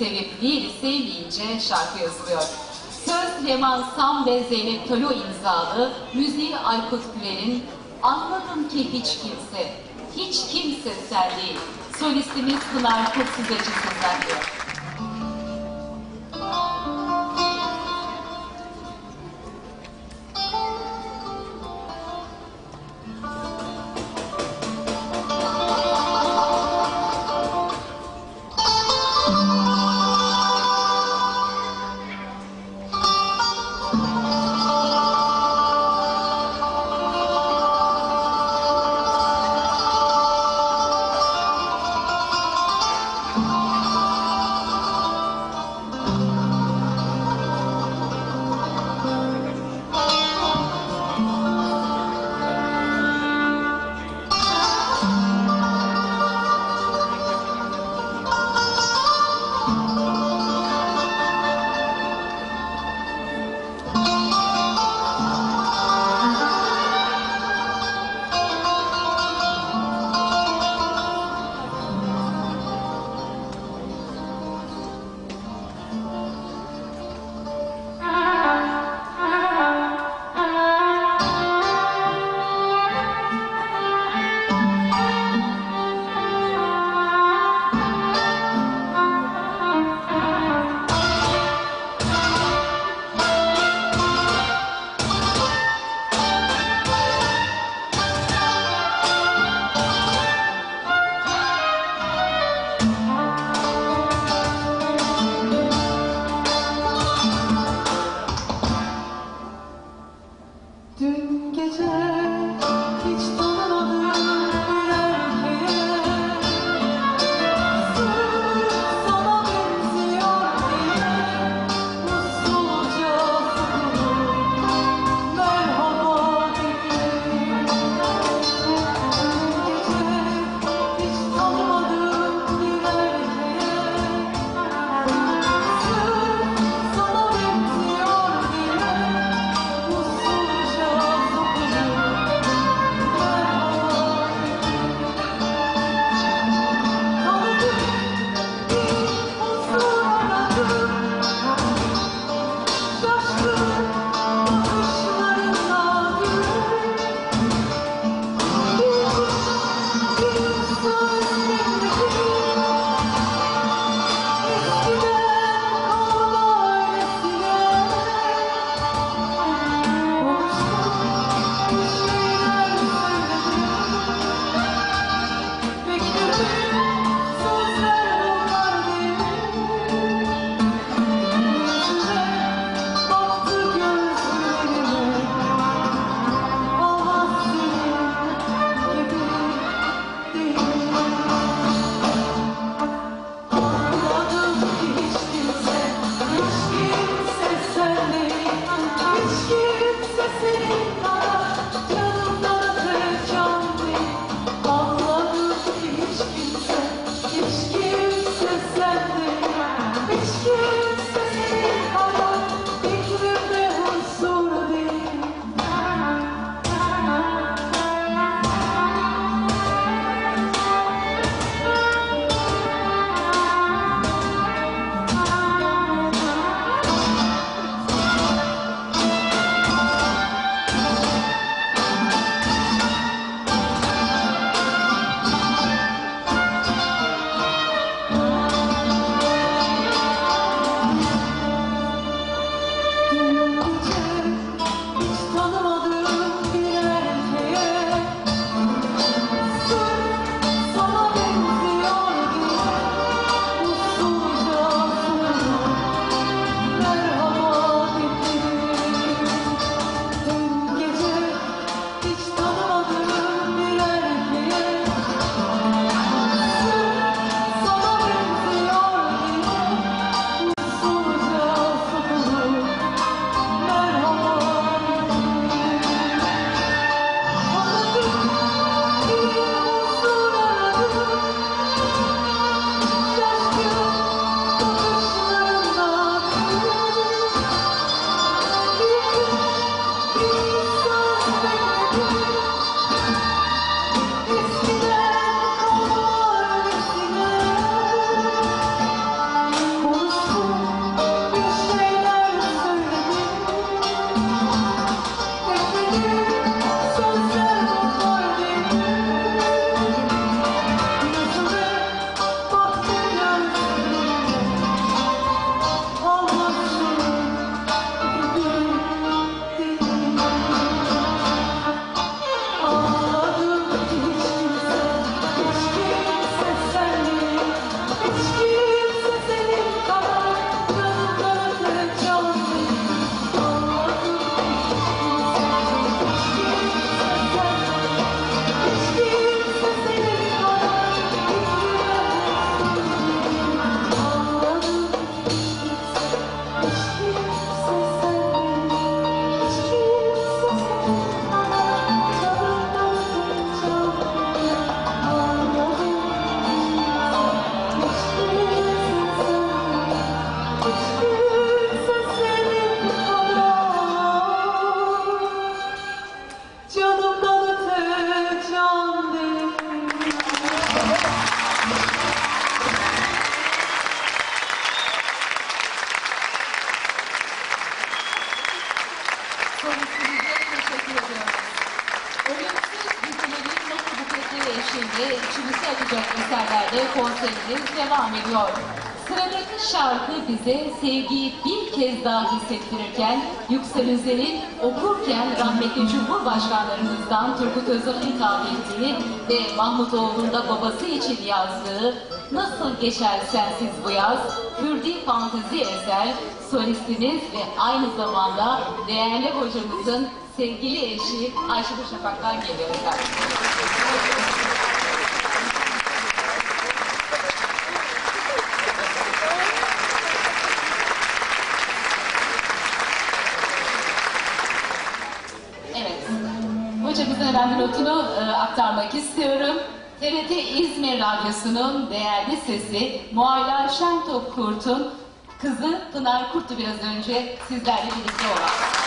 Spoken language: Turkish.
sevip diğeri sevmeyince şarkı yazılıyor. Söz Leman Sam ve Zeynep Talo imzalı, müziği Aykut Güler'in Anladım ki hiç kimse, hiç kimse sen değil. Solistimiz Pınar Kutsuzacı sizden diyor. Eşliğinde içimizi açacak eserlerle konserimiz devam ediyor. Sıradaki şarkı bize sevgiyi bir kez daha hissettirirken Yüksel Özel'in okurken rahmetli Cumhurbaşkanlarımızdan Turgut Özal'ın hitap ettiği ve Mahmut Oğlu'nun da babası için yazdığı Nasıl Geçer Sensiz Bu Yaz Kürdi fantezi eser solistimiz ve aynı zamanda değerli hocamızın sevgili eşi Ayşe Şafak'tan geliyor. Hocamızın hemen bir notunu e, aktarmak istiyorum. TRT İzmir Radyosu'nun değerli sesi Muayla Şentop Kurt'un kızı Pınar Kurt'tu biraz önce sizlerle birlikte olan.